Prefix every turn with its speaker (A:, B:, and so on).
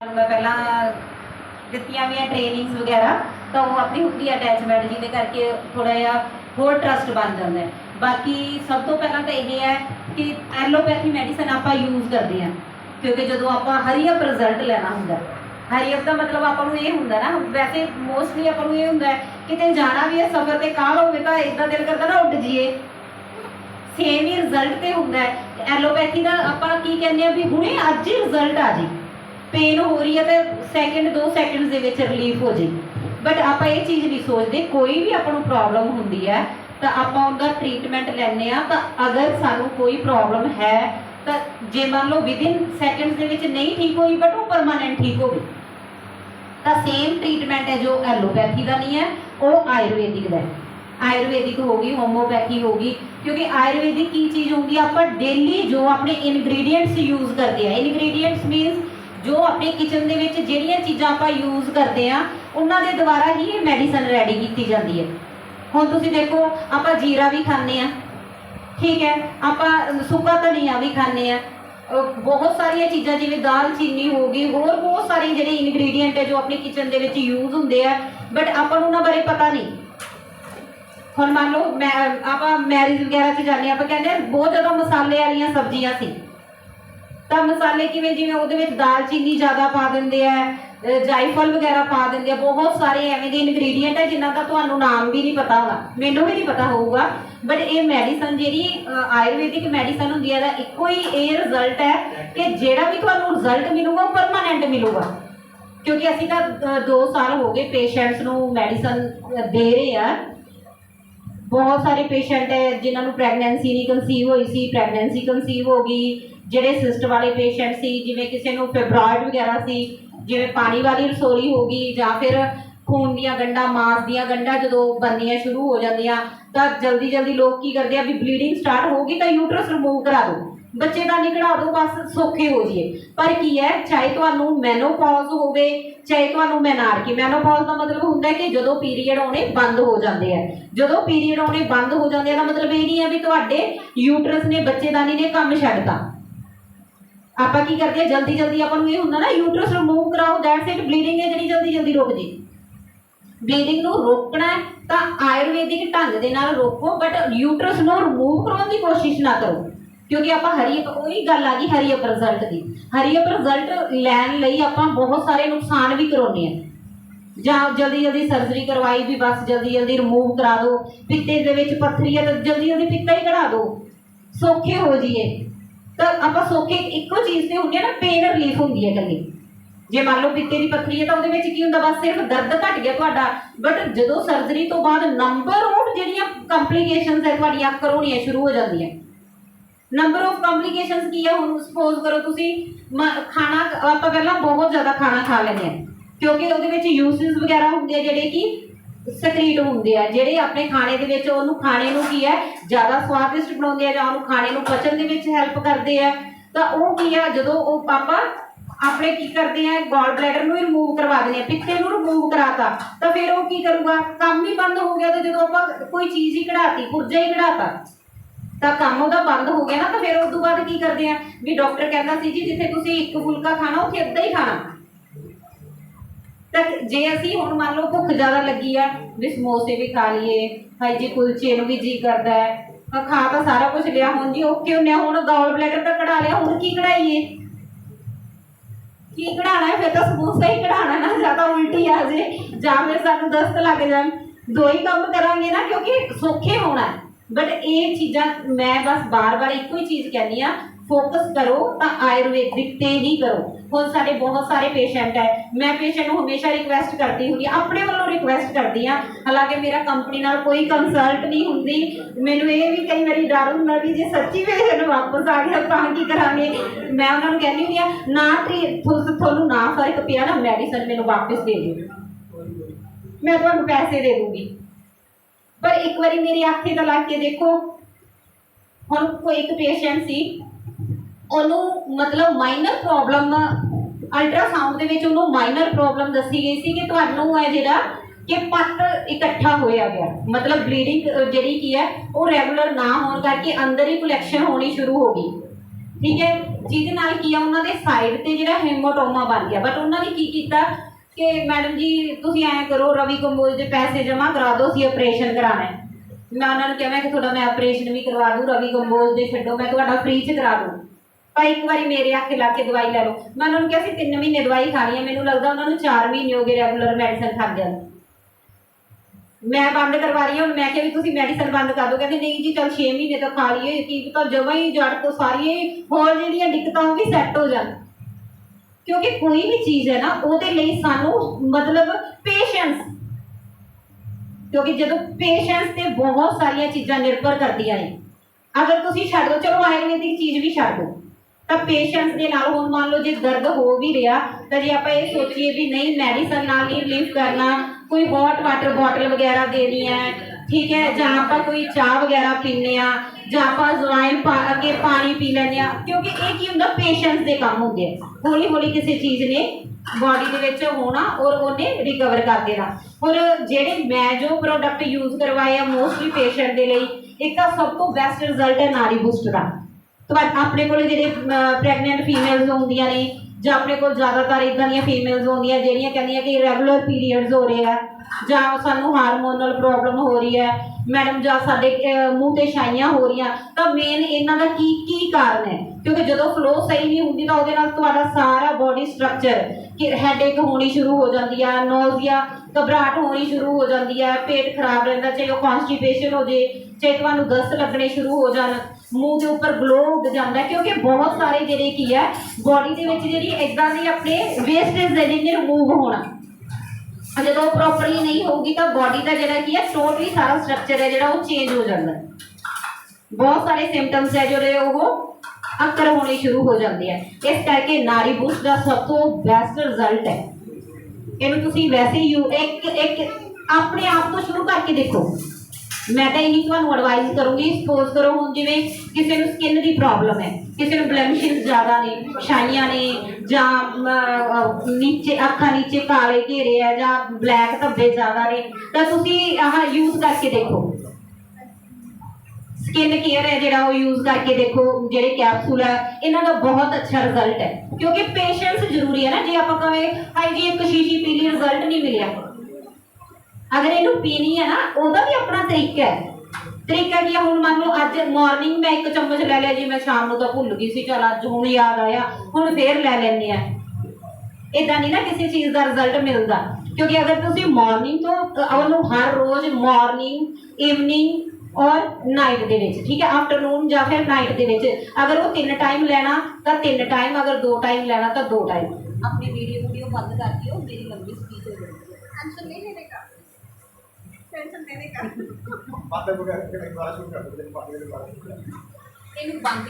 A: ਮੈਂ ਪਹਿਲਾਂ ਦਿੱਤੀਆਂ ਵੀ ਟ੍ਰੇਨਿੰਗਸ ਵਗੈਰਾ, ਤਾਂ ਉਹ ਆਪਣੀ ਹੁੰਦੀ ਅਟੈਚਮੈਂਟ ਜਿਹਦੇ ਕਰਕੇ ਥੋੜਾ ਜਿਹਾ ਹੋਰ ਟਰਸਟ ਬਣ ਜਾਂਦਾ ਹੈ। ਬਾਕੀ ਸਭ ਤੋਂ ਪਹਿਲਾਂ ਤਾਂ ਇਹ ਹੈ ਕਿ ਐਲੋਪੈਥੀ ਮੈਡੀਸਨ ਆਪਾਂ ਯੂਜ਼ ਕਰਦੇ ਹਾਂ, ਕਿਉਂਕਿ ਜਦੋਂ ਆਪਾਂ ਹਰੀਅਪ ਰਿਜ਼ਲਟ ਲੈਣਾ ਹੁੰਦਾ ਹਰੀਅਪ ਦਾ ਮਤਲਬ ਆਪਾਂ ਨੂੰ ਇਹ ਹੁੰਦਾ ਨਾ, ਵੈਸੇ ਮੋਸਟਲੀ ਆਪਾਂ ਨੂੰ ਇਹ ਹੁੰਦਾ ਕਿਤੇ ਜਾਣਾ ਵੀ ਹੈ, ਸਫ਼ਰ ਤੇ ਕਾਹਲ ਹੋਵੇ ਤਾਂ ਇਦਾਂ ਦਿਲ ਕਰਦਾ ਨਾ ਉੱਡ ਜੀਏ ਸੇਮ ਹੀ ਰਿਜ਼ਲਟ ਤੇ ਹੁੰਦਾ ਹੈ ਐਲੋਪੈਥੀ ਦਾ ਆਪਾਂ ਕੀ ਕਹਿੰਦੇ ਆ ਵੀ ਹੁਣੇ ਅੱਜ ਹੀ ਰਿਜ਼ਲਟ ਆ ਜੀ ਪੇਨ ਹੋ ਰਹੀ ਹੈ ਤਾਂ ਸੈਕਿੰਡ 2 ਸੈਕਿੰਡਸ ਦੇ ਵਿੱਚ ਰਿਲੀਫ ਹੋ ਜੇ ਬਟ ਆਪਾਂ ਇਹ ਚੀਜ਼ ਨਹੀਂ ਸੋਚਦੇ, ਕੋਈ ਵੀ ਆਪਾਂ ਨੂੰ ਪ੍ਰੋਬਲਮ ਹੁੰਦੀ ਹੈ, ਤਾਂ ਆਪਾਂ ਉਹਦਾ ਟ੍ਰੀਟਮੈਂਟ ਲੈਂਦੇ ਆ ਤਾਂ ਅਗਰ ਸਾਨੂੰ ਕੋਈ ਪ੍ਰੋਬਲਮ ਹੈ, ਤਾਂ ਜੇ ਮੰਨ ਲਓ ਵਿਦਿਨ ਸੈਕਿੰਡਸ ਦੇ ਵਿੱਚ ਨਹੀਂ ਠੀਕ ਹੋਈ ਬਟ ਉਹ ਪਰਮਾਨੈਂਟ ਠੀਕ ਹੋ ਗਈ, ਤਾਂ ਸੇਮ ਟ੍ਰੀਟਮੈਂਟ ਹੈ ਜੋ ਐਲੋਪੈਥੀ ਦਾ ਨਹੀਂ ਹੈ, ਉਹ ਆਯੁਰਵੈਦਿਕ ਦਾ ਹੈ। ਆਯੁਰਵੈਦਿਕ ਹੋ ਗਈ ਹੋਮੋਪੈਥੀ ਹੋ ਗਈ, ਕਿਉਂਕਿ ਆਯੁਰਵੈਦਿਕ ਕੀ ਚੀਜ਼ ਹੁੰਦੀ ਆ ਆਪਾਂ ਡੇਲੀ ਜੋ ਆਪਣੇ ਇਨਗਰੀਡੀਐਂਟਸ ਯੂਜ਼ ਕਰਦੇ ਆ ਇਨਗਰੀਡੀਐਂਟਸ ਮੀਨਸ ਜੋ ਆਪਣੇ ਕਿਚਨ ਦੇ ਵਿੱਚ ਜਿਹੜੀਆਂ ਚੀਜ਼ਾਂ ਆਪਾਂ ਯੂਜ਼ ਕਰਦੇ ਆ ਉਹਨਾਂ ਦੇ ਦੁਆਰਾ ਹੀ ਮੈਡੀਸਨ ਰੈਡੀ ਕੀਤੀ ਜਾਂਦੀ ਹੈ। ਹੁਣ ਤੁਸੀਂ ਦੇਖੋ ਆਪਾਂ ਜੀਰਾ ਵੀ ਖਾਂਦੇ ਆ ਠੀਕ ਹੈ ਆਪਾਂ ਸੁੱਕਾ ਧਨੀਆ ਵੀ ਖਾਂਦੇ ਆ ਬਹੁਤ ਸਾਰੀਆਂ ਚੀਜ਼ਾਂ ਜਿਵੇਂ ਦਾਲ ਚੀਨੀ ਹੋ ਗਈ ਹੋਰ ਬਹੁਤ ਸਾਰੇ ਜਿਹੜੇ ਇਨਗਰੀਡੀਐਂਟ ਹੈ ਜੋ ਆਪਣੇ ਕਿਚਨ ਦੇ ਵਿੱਚ ਯੂਜ਼ ਹੁੰਦੇ ਆ। ਬਟ ਆਪਾਂ ਨੂੰ ਉਹਨਾਂ ਬਾਰੇ ਪਤਾ ਨਹੀਂ। ਹੁਣ ਮੰਨ ਲਓ ਮੈਂ ਆਪਾਂ ਮੈਰਿਜ ਵਗੈਰਾ 'ਚ ਜਾਂਦੇ ਹਾਂ, ਆਪਾਂ ਕਹਿੰਦੇ ਹਾਂ ਬਹੁਤ ਜ਼ਿਆਦਾ ਮਸਾਲੇ ਵਾਲੀਆਂ ਸਬਜ਼ੀਆਂ ਸੀ। ਤਾਂ ਮਸਾਲੇ ਕਿਵੇਂ, ਜਿਵੇਂ ਉਹਦੇ ਵਿੱਚ ਦਾਲਚੀਨੀ ਜ਼ਿਆਦਾ ਪਾ ਦਿੰਦੇ ਆ, ਅਹ ਜਾਇਫਲ ਵਗੈਰਾ ਪਾ ਦਿੰਦੇ ਆ, ਬਹੁਤ ਸਾਰੇ ਐਵੇਂ ਦੇ ਇਨਗਰੀਡੀਐਂਟ ਹੈ ਜਿਨ੍ਹਾਂ ਦਾ ਤੁਹਾਨੂੰ ਨਾਮ ਵੀ ਨਹੀਂ ਪਤਾ ਹੋਣਾ, ਮੈਨੂੰ ਵੀ ਨਹੀਂ ਪਤਾ ਹੋਊਗਾ। ਬਟ ਇਹ ਮੈਡੀਸਨ ਜਿਹੜੀ ਆਯੁਰਵੈਦਿਕ ਮੈਡੀਸਨ ਹੁੰਦੀ ਹੈ ਦਾ ਇੱਕੋ ਹੀ ਇਹ ਰਿਜ਼ਲਟ ਹੈ ਕਿ ਜਿਹੜਾ ਵੀ ਤੁਹਾਨੂੰ ਰਿਜ਼ਲਟ ਮਿਲੂਗਾ, ਉਹ ਪਰਮਾਨੈਂਟ ਮਿਲੂਗਾ। ਕਿਉਂਕਿ ਅਸੀਂ ਤਾਂ 2 ਸਾਲ ਹੋ ਗਏ ਪੇਸ਼ੈਂਟਸ ਨੂੰ ਮੈਡੀਸਨ ਦੇ ਰਹੇ ਆ। ਬਹੁਤ ਸਾਰੇ ਪੇਸ਼ੈਂਟ ਹੈ ਜਿਨ੍ਹਾਂ ਨੂੰ ਪ੍ਰੈਗਨੈਂਸੀ ਨਹੀਂ ਕਨਸੀਵ ਹੋਈ ਸੀ ਪ੍ਰੈਗਨੈਂਸੀ ਕਨਸੀਵ ਹੋ ਗਈ ਜਿਹੜੇ ਸਿਸਟ ਵਾਲੇ ਪੇਸ਼ੈਂਟ ਸੀ, ਜਿਵੇਂ ਕਿਸੇ ਨੂੰ ਫੈਬਰਾਇਡ ਵਗੈਰਾ ਸੀ, ਜਿਵੇਂ ਪਾਣੀ ਵਾਲੀ ਰਸੋਲੀ ਹੋ ਗਈ ਜਾਂ ਫਿਰ ਖੂਨ ਦੀਆਂ ਗੰਢਾਂ, ਮਾਸ ਦੀਆਂ ਗੰਢਾਂ ਜਦੋਂ ਬਣਨੀਆਂ ਸ਼ੁਰੂ ਹੋ ਜਾਂਦੀਆਂ, ਤਾਂ ਜਲਦੀ ਜਲਦੀ ਲੋਕ ਕੀ ਕਰਦੇ ਆ ਵੀ ਬਲੀਡਿੰਗ ਸਟਾਰਟ ਹੋ ਗਈ ਤਾਂ ਯੂਟਰਸ ਰਿਮੂਵ ਕਰਾ ਦਿਓ। ਬੱਚੇ ਦਾ ਨਿਕੜਾ ਦਿਓ, ਬਸ ਸੌਖੇ ਹੋ ਜਾਈਏ। ਪਰ ਕੀ ਹੈ, ਚਾਹੇ ਤੁਹਾਨੂੰ ਮੈਨੋਪੌਜ਼ ਹੋਵੇ, ਚਾਹੇ ਤੁਹਾਨੂੰ ਮੈਨਾਰਕੀ ਮੈਨੋਪੌਜ਼ ਦਾ ਮਤਲਬ ਹੁੰਦਾ ਕਿ ਜਦੋਂ ਪੀਰੀਅਡ ਆਉਣੇ ਬੰਦ ਹੋ ਜਾਂਦੇ ਆ। ਜਦੋਂ ਪੀਰੀਅਡ ਆਉਣੇ ਬੰਦ ਹੋ ਜਾਂਦੇ ਆ ਦਾ ਮਤਲਬ ਇਹ ਨਹੀਂ ਹੈ ਵੀ ਤੁਹਾਡੇ ਯੂਟਰਸ ਨੇ ਬੱਚੇਦਾਨੀ ਨੇ ਕੰਮ ਛੱਡਤਾ। ਆਪਾਂ ਕੀ ਕਰਦੇ ਆ, ਜਲਦੀ ਜਲਦੀ ਆਪਾਂ ਨੂੰ ਇਹ ਹੁੰਦਾ ਨਾ ਯੂਟਰਸ ਰਿਮੂਵ ਕਰਾਓ ਦੈਟਸ ਇਟ ਬਲੀਡਿੰਗ ਹੈ ਜਿਹੜੀ ਜਲਦੀ ਜਲਦੀ ਰੁਕ ਜੇ। ਬਲੀਡਿੰਗ ਨੂੰ ਰੋਕਣਾ ਤਾਂ ਆਯੁਰਵੈਦਿਕ ਢੰਗ ਦੇ ਨਾਲ ਰੋਕੋ ਬਟ ਯੂਟਰਸ ਨੂੰ ਰਿਮੂਵ ਕਰਾਉਣ ਦੀ ਕੋਸ਼ਿਸ਼ ਨਾ ਕਰੋ। ਕਿਉਂਕਿ ਆਪਾਂ ਹਰੀ ਉਹੀ ਗੱਲ ਆ ਗਈ ਹਰੀ ਅਪ ਰਿਜ਼ਲਟ ਦੀ। ਹਰੀ ਅਪ ਰਿਜ਼ਲਟ ਲੈਣ ਲਈ ਆਪਾਂ ਬਹੁਤ ਸਾਰੇ ਨੁਕਸਾਨ ਵੀ ਕਰਾਉਂਦੇ ਆ ਜਾਂ ਜਲਦੀ ਜਲਦੀ ਸਰਜਰੀ ਕਰਵਾਈ ਵੀ, ਬਸ ਜਲਦੀ ਜਲਦੀ ਰਿਮੂਵ ਕਰਾ ਦਿਓ ਪਿੱਤੇ ਦੇ ਵਿੱਚ ਪੱਥਰੀ ਹੈ ਤਾਂ ਜਲਦੀ ਜਲਦੀ ਪਿੱਤਾ ਹੀ ਕਢਾ ਦਿਓ ਸੌਖੇ ਹੋ ਜਾਈਏ। ਤਾਂ ਆਪਾਂ ਸੌਖੇ ਇੱਕੋ ਚੀਜ਼ ਤੇ ਹੁੰਦੀ ਹੈ ਨਾ ਪੇਨ ਰਿਲੀਫ ਹੁੰਦੀ ਹੈ ਇਕੱਲੀ। ਜੇ ਮੰਨ ਲਓ ਪਿੱਤੇ ਦੀ ਪੱਥਰੀ ਹੈ ਤਾਂ ਉਹਦੇ ਵਿੱਚ ਕੀ ਹੁੰਦਾ, ਬਸ ਸਿਰਫ ਦਰਦ ਘਟ ਗਿਆ ਤੁਹਾਡਾ। ਬਟ ਜਦੋਂ ਸਰਜਰੀ ਤੋਂ ਬਾਅਦ ਨੰਬਰ ਆਫ ਜਿਹੜੀਆਂ ਕੰਪਲਿਕੇਸ਼ਨਸ ਹੈ, ਤੁਹਾਡੀਆਂ ਅਕਰ ਹੋਣੀਆਂ ਸ਼ੁਰੂ ਹੋ ਜਾਂਦੀਆਂ। ਨੰਬਰ ਆਫ ਕੰਪਲਿਕੇਸ਼ਨਸ ਕੀ ਹੈ ਹੁਣ ਸਪੋਜ਼ ਕਰੋ ਤੁਸੀਂ ਖਾਣਾ, ਆਪਾਂ ਪਹਿਲਾਂ ਬਹੁਤ ਜ਼ਿਆਦਾ ਖਾਣਾ ਖਾ ਲੈਂਦੇ ਆ ਕਿਉਂਕਿ ਉਹਦੇ ਵਿੱਚ ਯੂਸਿਸ ਵਗੈਰਾ ਹੁੰਦੇ ਆ ਜਿਹੜੇ ਕਿ ਸਕਰੀਟ ਹੁੰਦੇ ਆ, ਜਿਹੜੇ ਆਪਣੇ ਖਾਣੇ ਦੇ ਵਿੱਚ ਉਹਨੂੰ ਖਾਣੇ ਨੂੰ ਕੀ ਹੈ, ਜ਼ਿਆਦਾ ਸਵਾਦਿਸ਼ਟ ਬਣਾਉਂਦੇ ਆ ਜਾਂ ਉਹਨੂੰ ਖਾਣੇ ਨੂੰ ਪਚਣ ਦੇ ਵਿੱਚ ਹੈਲਪ ਕਰਦੇ ਆ, ਤਾਂ ਉਹ ਕੀ ਆ, ਜਦੋਂ ਉਹ ਪਾਪਾ ਆਪਣੇ ਕੀ ਕਰਦੇ ਆ ਗੋਲ ਬਲੈਡਰ ਨੂੰ ਰਿਮੂਵ ਕਰਵਾ ਦਿੰਦੇ ਆ, ਪਿੱਤੇ ਨੂੰ ਰਿਮੂਵ ਕਰਾਤਾ, ਤਾਂ ਫਿਰ ਉਹ ਕੀ ਕਰੂਗਾ, ਕੰਮ ਹੀ ਬੰਦ ਹੋ ਗਿਆ ਤਾਂ ਜਦੋਂ ਆਪਾਂ ਕੋਈ ਚੀਜ਼ ਹੀ ਕਢਾਤੀ, ਪੁਰਜਾ ਹੀ ਕਢਾਤਾ, ਤਾਂ ਕੰਮ ਉਹਦਾ ਬੰਦ ਹੋ ਗਿਆ ਨਾ, ਤਾਂ ਫਿਰ ਉਸ ਤੋਂ ਬਾਅਦ ਕੀ ਕਰਦੇ ਆ, ਵੀ ਡਾਕਟਰ ਕਹਿੰਦਾ ਸੀ ਜੀ, ਜਿੱਥੇ ਤੁਸੀਂ ਇੱਕ ਫੁਲਕਾ ਖਾਣਾ, ਉੱਥੇ ਅੱਧਾ ਹੀ ਖਾਣਾ। ਤਾਂ ਜੇ ਅਸੀਂ ਹੁਣ ਮੰਨ ਲਓ ਭੁੱਖ ਜ਼ਿਆਦਾ ਲੱਗੀ ਆ ਵੀ ਸਮੋਸੇ ਵੀ ਖਾ ਲਈਏ ਹਾਈ ਜੀ ਕੁਲਚੇ ਨੂੰ ਵੀ ਜੀ ਕਰਦਾ ਹੈ, ਤਾਂ ਖਾ ਤਾਂ ਸਾਰਾ ਕੁਝ ਲਿਆ, ਹੁਣ ਜੀ ਓਕੇ ਹੁੰਨੇ ਹੁਣ ਗਾਲ ਬਲੈਡਰ ਤਾਂ ਕਢਾ ਲਿਆ, ਹੁਣ ਕੀ ਕਢਾਈਏ? ਕੀ ਕਢਾਣਾ ਹੈ? ਫਿਰ ਤਾਂ ਸਮੋਸਾ ਹੀ ਕਢਾਣਾ ਨਾ, ਜਾਂ ਤਾਂ ਉਲਟੀ ਆ ਜੇ, ਜਾਂ ਫਿਰ ਸਾਨੂੰ ਦਸਤ ਲੱਗ ਜਾਣ। ਦੋ ਹੀ ਕੰਮ ਕਰਾਂਗੇ ਨਾ, ਕਿਉਂਕਿ ਸੌਖੇ ਹੋਣਾ ਬਟ ਇਹ ਚੀਜ਼ਾਂ ਮੈਂ ਬਸ ਬਾਰ-ਬਾਰ ਇੱਕੋ ਹੀ ਚੀਜ਼ ਕਹਿੰਦੀ ਆ ਫੋਕਸ ਕਰੋ ਤਾਂ ਆਯੁਰਵੈਦਿਕ ਤੇ ਹੀ ਕਰੋ। ਹੁਣ ਸਾਡੇ ਬਹੁਤ ਸਾਰੇ ਪੇਸ਼ੈਂਟ ਹੈ। ਮੈਂ ਪੇਸ਼ੈਂਟ ਨੂੰ ਹਮੇਸ਼ਾ ਰਿਕਵੈਸਟ ਕਰਦੀ ਹੁੰਦੀ ਹਾਂ, ਆਪਣੇ ਵੱਲੋਂ ਰਿਕਵੈਸਟ ਕਰਦੀ ਆ ਹਾਲਾਂਕਿ ਮੇਰਾ ਕੰਪਨੀ ਨਾਲ ਕੋਈ ਕੰਸਲਟ ਨਹੀਂ ਹੁੰਦੀ। ਮੈਨੂੰ ਇਹ ਵੀ ਕਈ ਵਾਰੀ ਡਰ ਹੁੰਦਾ ਵੀ ਜੇ ਸੱਚੀ ਪੇਸ਼ੈਂਟ ਵਾਪਸ ਆ ਗਿਆ ਤਾਂ ਕੀ ਕਰਾਂਗੇ? ਮੈਂ ਉਹਨਾਂ ਨੂੰ ਕਹਿੰਦੀ ਹੁੰਦੀ ਆ ਨਾ ਤੇ ਤੁਹਾਨੂੰ ਨਾ ਫ਼ਰਕ ਪਿਆ ਨਾ ਮੈਡੀਸਨ ਮੈਨੂੰ ਵਾਪਸ ਦੇ ਦਿਓ। ਮੈਂ ਤੁਹਾਨੂੰ ਪੈਸੇ ਦੇ ਦੂੰਗੀ। ਪਰ ਇੱਕ ਵਾਰੀ ਮੇਰੀ ਅੱਖੇ ਤਾਂ ਲਾ ਕੇ ਦੇਖੋ ਹੁਣ ਕੋਈ ਇੱਕ ਪੇਸ਼ੈਂਟ ਸੀ ਉਹਨੂੰ ਮਤਲਬ ਮਾਈਨਰ ਪ੍ਰੋਬਲਮ ਅਲਟਰਾਸਾਊਂਡ ਦੇ ਵਿੱਚ ਉਹਨੂੰ ਮਾਈਨਰ ਪ੍ਰੋਬਲਮ ਦੱਸੀ ਗਈ ਸੀ ਕਿ ਤੁਹਾਨੂੰ ਹੈ ਜਿਹੜਾ ਕਿ ਪੱਤ ਇਕੱਠਾ ਹੋਇਆ ਗਿਆ। ਮਤਲਬ ਬਲੀਡਿੰਗ ਜਿਹੜੀ ਕੀ ਹੈ, ਉਹ ਰੈਗੂਲਰ ਨਾ ਹੋਣ ਕਰਕੇ ਅੰਦਰ ਹੀ ਕਲੈਕਸ਼ਨ ਹੋਣੀ ਸ਼ੁਰੂ ਹੋ ਗਈ। ਠੀਕ ਹੈ? ਜਿਹਦੇ ਨਾਲ ਕੀ ਆ, ਉਹਨਾਂ ਦੇ ਸਾਈਡ ਤੇ ਜਿਹੜਾ ਹੈਮੋਟੋਮਾ ਬਣ ਗਿਆ। ਬਟ ਉਹਨਾਂ ਨੇ ਕੀ ਕੀਤਾ ਕਿ ਮੈਡਮ ਜੀ, ਤੁਸੀਂ ਐਂ ਕਰੋ, ਰਵੀ ਕੰਬੋਜ ਦੇ ਪੈਸੇ ਜਮ੍ਹਾਂ ਕਰਾ ਦਿਓ, ਅਸੀਂ ਆਪਰੇਸ਼ਨ ਕਰਾਣਾ ਮੈਂ ਉਹਨਾਂ ਨੂੰ ਕਿਹਾ, ਮੈਂ ਕਿ ਤੁਹਾਡਾ ਮੈਂ ਆਪਰੇਸ਼ਨ ਵੀ ਕਰਵਾ ਦੂੰ, ਰਵੀ ਕੰਬੋਜ ਦੇ ਛੱਡੋ, ਮੈਂ ਤੁਹਾਡਾ ਫ੍ਰੀ ਚ ਕਰਾ ਦੂੰ। ਪਰ ਇੱਕ ਵਾਰੀ ਮੇਰੇ ਆਖੇ ਲਾ ਕੇ ਦਵਾਈ ਲੈ ਲਓ। ਮੈਂ ਉਹਨਾਂ ਨੂੰ ਕਿਹਾ ਸੀ 3 ਮਹੀਨੇ ਦਵਾਈ ਖਾਣੀ ਹੈ, ਮੈਨੂੰ ਲੱਗਦਾ ਉਹਨਾਂ ਨੂੰ 4 ਮਹੀਨੇ ਹੋ ਗਏ ਰੈਗੂਲਰ ਮੈਡੀਸਨ ਖਾਂਦੇ ਨੂੰ। ਮੈਂ ਬੰਦ ਕਰਵਾ ਰਹੀ ਹਾਂ, ਹੁਣ ਮੈਂ ਕਿਹਾ ਵੀ ਤੁਸੀਂ ਮੈਡੀਸਨ ਬੰਦ ਕਰ ਦਿਓ। ਕਹਿੰਦੇ, ਨਹੀਂ ਜੀ, ਚਲ 6 ਮਹੀਨੇ ਤਾਂ ਖਾ ਲਈਏ, ਕੀ ਤਾਂ ਜਮਾਂ ਹੀ ਜੜ ਤੋਂ ਸਾਰੀਆਂ ਹੋਰ ਜਿਹੜੀਆਂ ਦਿੱਕਤਾਂ ਉਹ ਵੀ ਸੈੱਟ ਹੋ ਜਾਣ। ਕਿਉਂਕਿ ਕੋਈ ਵੀ ਚੀਜ਼ ਹੈ ਨਾ, ਉਹਦੇ ਲਈ ਸਾਨੂੰ ਮਤਲਬ ਪੇਸ਼ੈਂਸ ਕਿਉਂਕਿ ਜਦੋਂ ਪੇਸ਼ੈਂਸ ਤੇ ਬਹੁਤ ਸਾਰੀਆਂ ਚੀਜ਼ਾਂ ਨਿਰਭਰ ਕਰਦੀਆਂ ਨੇ। ਅਗਰ ਤੁਸੀਂ ਛੱਡ ਦਿਓ ਚਲੋ ਆਯੁਰਵੈਦਿਕ ਚੀਜ਼ ਵੀ ਛੱਡ ਦਿਓ ਤਾਂ ਪੇਸ਼ੈਂਸ ਦੇ ਨਾਲ ਹੁਣ ਮੰਨ ਲਓ ਜੇ ਦਰਦ ਹੋ ਵੀ ਰਿਹਾ, ਤਾਂ ਜੇ ਆਪਾਂ ਇਹ ਸੋਚੀਏ ਵੀ ਨਹੀਂ ਮੈਡੀਸਨ ਨਾਲ ਹੀ ਰਿਲੀਫ ਕਰਨਾ, ਕੋਈ ਹੌਟ ਵਾਟਰ ਬੋਟਲ ਵਗੈਰਾ ਦੇਣੀ ਹੈ, ਠੀਕ ਹੈ, ਜਾਂ ਆਪਾਂ ਕੋਈ ਚਾਹ ਵਗੈਰਾ ਪੀਂਦੇ ਆ ਜਾਂ ਆਪਾਂ ਜ਼ਵਾਈਨ ਪਾ ਕੇ ਪਾਣੀ ਪੀ ਲੈਂਦੇ ਆ ਕਿਉਂਕਿ ਇਹ ਕੀ ਹੁੰਦਾ ਪੇਸ਼ੈਂਸ ਦੇ ਕੰਮ ਹੁੰਦੇ ਆ। ਹੌਲੀ ਹੌਲੀ ਕਿਸੇ ਚੀਜ਼ ਨੇ ਬਾਡੀ ਦੇ ਵਿੱਚ ਹੋਣਾ ਔਰ ਉਹਨੇ ਰਿਕਵਰ ਕਰ ਦੇਣਾ। ਔਰ ਜਿਹੜੇ ਮੈਂ ਜੋ ਪ੍ਰੋਡਕਟ ਯੂਜ਼ ਕਰਵਾਏ ਆ ਮੋਸਟਲੀ ਪੇਸ਼ੈਂਟ ਦੇ ਲਈ, ਇੱਕ ਤਾਂ ਸਭ ਤੋਂ ਬੈਸਟ ਰਿਜ਼ਲਟ ਹੈ ਨਾਰੀ ਬੂਸਟ ਦਾ। ਆਪਣੇ ਕੋਲ ਜਿਹੜੇ ਪ੍ਰੈਗਨੈਂਟ ਫੀਮੇਲਸ ਹੁੰਦੀਆਂ ਨੇ ਜਾਂ ਆਪਣੇ ਕੋਲ ਜ਼ਿਆਦਾਤਰ ਇਦਾਂ ਦੀਆਂ ਫੀਮੇਲਸ ਹੁੰਦੀਆਂ ਜਿਹੜੀਆਂ ਕਹਿੰਦੀਆਂ ਕਿ ਰੈਗੂਲਰ ਪੀਰੀਅਡਸ ਹੋ ਰਹੇ ਆ ਜਾਂ ਸਾਨੂੰ ਹਾਰਮੋਨਲ ਪ੍ਰੋਬਲਮ ਹੋ ਰਹੀ ਹੈ, ਮੈਡਮ ਜਾਂ ਸਾਡੇ ਮੂੰਹ ਤੇ ਛਾਈਆਂ ਹੋ ਰਹੀਆਂ, ਤਾਂ ਮੇਨ ਇਹਨਾਂ ਦਾ ਕੀ ਕੀ ਕਾਰਨ ਹੈ? ਕਿਉਂਕਿ ਜਦੋਂ ਫਲੋ ਸਹੀ ਨਹੀਂ ਹੁੰਦੀ ਤਾਂ ਉਹਦੇ ਨਾਲ ਤੁਹਾਡਾ ਸਾਰਾ ਬੋਡੀ ਸਟਰਕਚਰ ਕਿ ਹੈਡੇਕ ਹੋਣੀ ਸ਼ੁਰੂ ਹੋ ਜਾਂਦੀ ਆ ਨੋਜ਼ੀਆ ਘਬਰਾਹਟ ਹੋਣੀ ਸ਼ੁਰੂ ਹੋ ਜਾਂਦੀ ਹੈ ਪੇਟ ਖਰਾਬ ਰਹਿੰਦਾ, ਚਾਹੇ ਉਹ ਕਨਸਟੀਪੇਸ਼ਨ ਹੋ ਜੇ, ਚਾਹੇ ਤੁਹਾਨੂੰ ਦਸਤ ਲੱਗਣੇ ਸ਼ੁਰੂ ਹੋ ਜਾਣ, ਮੂੰਹ ਦੇ ਉੱਪਰ ਗਲੋ ਉੱਡ ਜਾਂਦਾ, ਕਿਉਂਕਿ ਬਹੁਤ ਸਾਰੇ ਜਿਹੜੇ ਕੀ ਹੈ ਬੋਡੀ ਦੇ ਵਿੱਚ ਜਿਹੜੀ ਇਦਾਂ ਦੀ ਆਪਣੇ ਵੇਸਟੇਜ ਦੇ ਜਿਹਨੇ ਰਿਮੂਵ ਹੋਣਾ ਆ ਜਦੋਂ ਪ੍ਰੋਪਰਲੀ ਨਹੀਂ ਹੋਊਗੀ ਤਾਂ ਬਾਡੀ ਦਾ ਜਿਹੜਾ ਕੀ ਹੈ ਟੋਟਲੀ ਸਾਰਾ ਸਟਰਕਚਰ ਹੈ ਜਿਹੜਾ ਉਹ ਚੇਂਜ ਹੋ ਜਾਂਦਾ ਹੈ ਬਹੁਤ ਸਾਰੇ ਸਿੰਪਟਮਸ ਹੈ ਜਿਹੜੇ ਉਹ ਅਕਰ ਹੋਣੇ ਸ਼ੁਰੂ ਹੋ ਜਾਂਦੇ ਆ ਇਸ ਕਰਕੇ ਨਾਰੀ ਬੂਸਟ ਦਾ ਸਭ ਤੋਂ ਬੈਸਟ ਰਿਜ਼ਲਟ ਹੈ ਇਹਨੂੰ ਤੁਸੀਂ ਵੈਸੇ ਹੀ ਯੂ ਇੱਕ ਇੱਕ ਆਪਣੇ ਆਪ ਤੋਂ ਸ਼ੁਰੂ ਕਰਕੇ ਦੇਖੋ ਮੈਂ ਤਾਂ ਇਹੀ ਤੁਹਾਨੂੰ ਐਡਵਾਈਸ ਕਰੂੰਗੀ ਸਪੋਜ਼ ਕਰੋ ਹੁਣ ਜਿਵੇਂ ਕਿਸੇ ਨੂੰ ਸਕਿਨ ਦੀ ਪ੍ਰੋਬਲਮ ਹੈ, ਕਿਸੇ ਨੂੰ ਬਲੈਮਿਸ਼ਸ ਜ਼ਿਆਦਾ ਨੇ ਛਾਈਆਂ ਨੇ, ਜਾਂ ਨੀਚੇ, ਅੱਖਾਂ ਨੀਚੇ ਕਾਲੇ ਘੇਰੇ ਆ, ਜਾਂ ਬਲੈਕ ਧੱਬੇ ਜ਼ਿਆਦਾ ਨੇ, ਤਾਂ ਤੁਸੀਂ ਆਹ ਯੂਜ਼ ਕਰਕੇ ਦੇਖੋ। ਸਕਿਨ ਕੇਅਰ ਹੈ ਜਿਹੜਾ ਉਹ ਯੂਜ਼ ਕਰਕੇ ਦੇਖੋ, ਜਿਹੜੇ ਕੈਪਸੂਲ ਹੈ, ਇਹਨਾਂ ਦਾ ਬਹੁਤ ਅੱਛਾ ਰਿਜ਼ਲਟ ਹੈ। ਕਿਉਂਕਿ ਪੇਸ਼ੈਂਸ ਜ਼ਰੂਰੀ ਹੈ ਨਾ, ਜੇ ਆਪਾਂ ਕਹੇ ਹਾਈ ਜੀ, ਇੱਕ ਸ਼ੀਸ਼ੀ ਪੀ ਲਈ ਰਿਜ਼ਲਟ ਨਹੀਂ ਮਿਲਿਆ। ਅਗਰ ਇਹਨੂੰ ਪੀਣੀ ਹੈ ਨਾ, ਉਹਦਾ ਵੀ ਆਪਣਾ ਤਰੀਕਾ ਹੈ। ਤਰੀਕਾ ਕੀ ਹੈ? ਹੁਣ ਮੰਨ ਲਓ ਅੱਜ ਮਾਰਨਿੰਗ ਮੈਂ ਇੱਕ ਚਮਚ ਲੈ ਲਿਆ ਜੀ, ਮੈਂ ਸ਼ਾਮ ਨੂੰ ਤਾਂ ਭੁੱਲ ਗਈ ਸੀ, ਚਲ ਅੱਜ ਹੁਣ ਯਾਦ ਆਇਆ, ਹੁਣ ਫੇਰ ਲੈ ਲੈਣੇ ਆ ਇਦਾਂ ਨਹੀਂ ਨਾ ਕਿਸੇ ਚੀਜ਼ ਦਾ ਰਿਜ਼ਲਟ ਮਿਲਦਾ। ਕਿਉਂਕਿ ਅਗਰ ਤੁਸੀਂ ਮਾਰਨਿੰਗ ਤੋਂ ਉਹਨੂੰ ਹਰ ਰੋਜ਼ ਮਾਰਨਿੰਗ ਈਵਨਿੰਗ ਔਰ ਨਾਈਟ ਦੇ ਵਿੱਚ, ਠੀਕ ਹੈ ਆਫਟਰਨੂਨ ਜਾਂ ਫਿਰ ਨਾਈਟ ਦੇ ਵਿੱਚ, ਅਗਰ ਉਹ ਤਿੰਨ ਟਾਈਮ ਲੈਣਾ, ਤਾਂ ਤਿੰਨ ਟਾਈਮ ਅਗਰ ਦੋ ਟਾਈਮ ਲੈਣਾ, ਤਾਂ ਦੋ ਟਾਈਮ ਆਪਣੀ ਵੀਡੀਓ ਵੀਡੀਓ ਬੰਦ ਕਰ ਦਿਓ ਮੇਰੀ ਲੰਬੀ ਸਪੀਚ ਹੋ ਜਾਂਦੀ
B: ਹੈ। ਆਨਸਰ ਨਹੀਂ ਲੈਣਾ ਟੈਨਸ਼ਨ ਦੇ ਦੇ
C: ਕਰ। ਬਾਤਾਂ ਵਗੈਰਾ ਕਿ ਇੱਕ ਵਾਰ ਸ਼ੁਰੂ ਕਰ ਦੋ ਤੇ ਬਾਕੀ ਦੇ। ਬਾਰੇ
A: ਇਹਨੂੰ ਬੰਦ ਹੀ ਕਰ